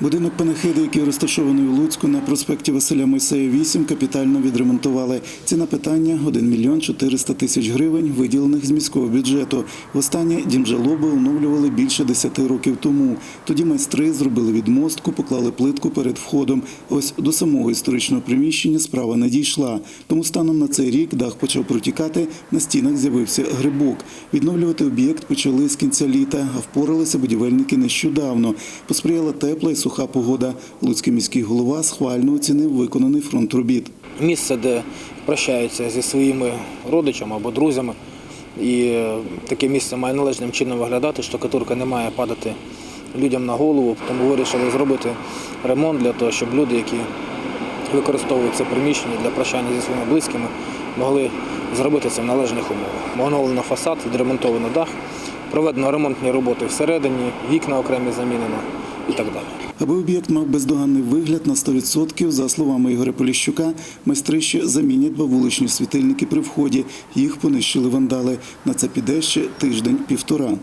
Будинок панахиди, який розташований у Луцьку на проспекті Василя Мойсея 8, капітально відремонтували. Ціна питання 1 мільйон 400 тисяч гривень, виділених з міського бюджету. Востаннє дім жалоби оновлювали більше 10 років тому. Тоді майстри зробили відмостку, поклали плитку перед входом. Ось до самого історичного приміщення справа не дійшла. Тому станом на цей рік дах почав протікати, на стінах з'явився грибок. Відновлювати об'єкт почали з кінця літа, а впоралися будівельники нещодавно. Посприяла тепла і суха погода. Луцький міський голова схвально оцінив виконаний фронт робіт. місце, де прощаються зі своїми родичами або друзями. І е, таке місце має належним чином виглядати, штукатурка не має падати людям на голову, тому вирішили зробити ремонт для того, щоб люди, які використовують це приміщення для прощання зі своїми близькими, могли зробити це в належних умовах. Оновлено фасад, відремонтовано дах, проведено ремонтні роботи всередині, вікна окремі замінено і так далі. Аби об'єкт мав бездоганний вигляд на 100%, за словами Ігоря Поліщука, майстри ще замінять два вуличні світильники при вході. Їх понищили вандали. На це піде ще тиждень-півтора.